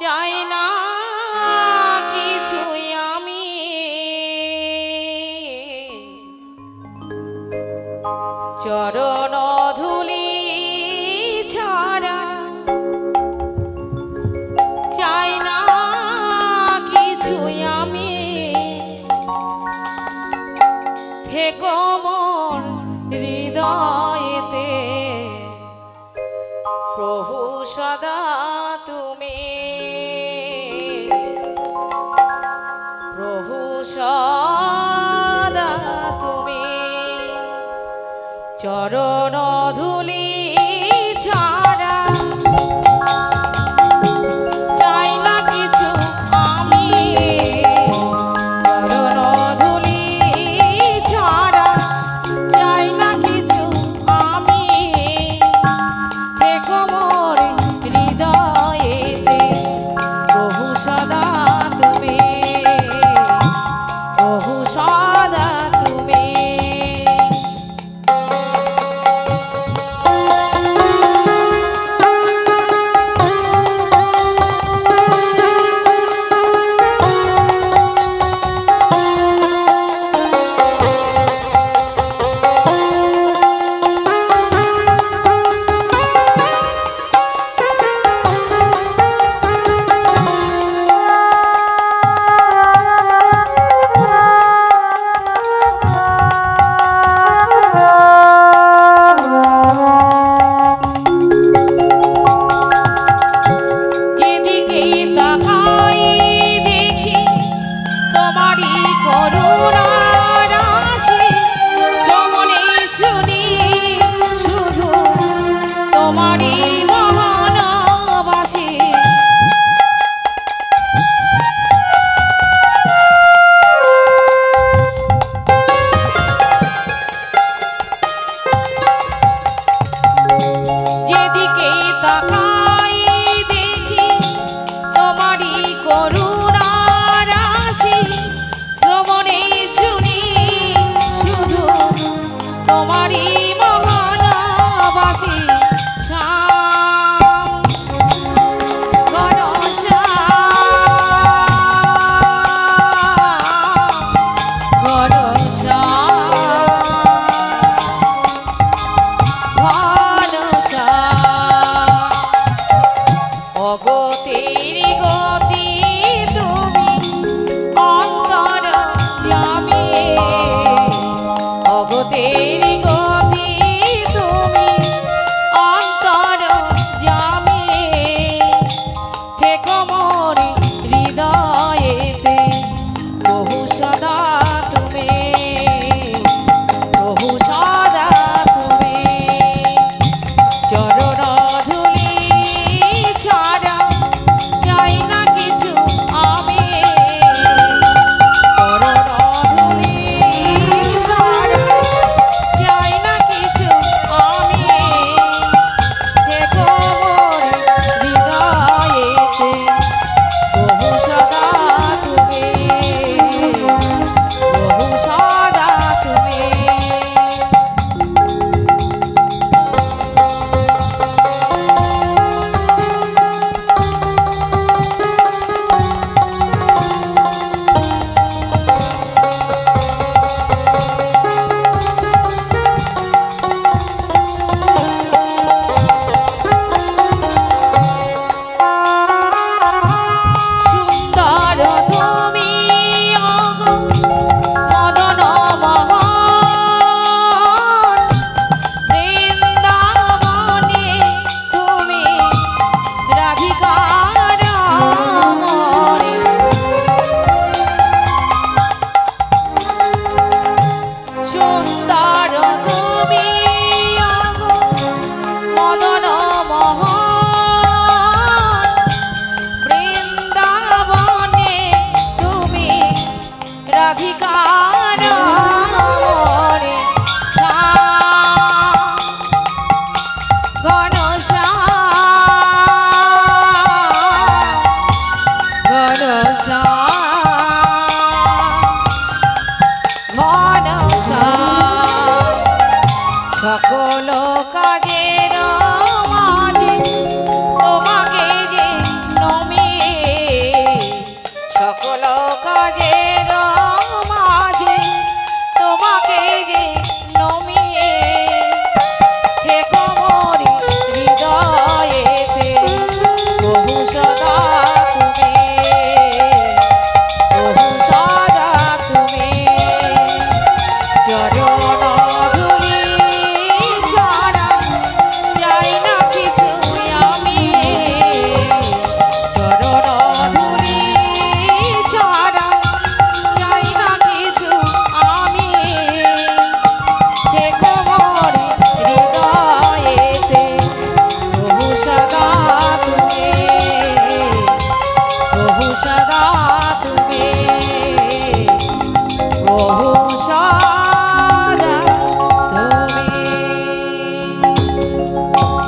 চাই না কিছুই আমি। চরণ ধুলি ছাড়া চাই না কিছুই আমি। থেকো মন হৃদয় সদা তুমি চরণ করুণারাশি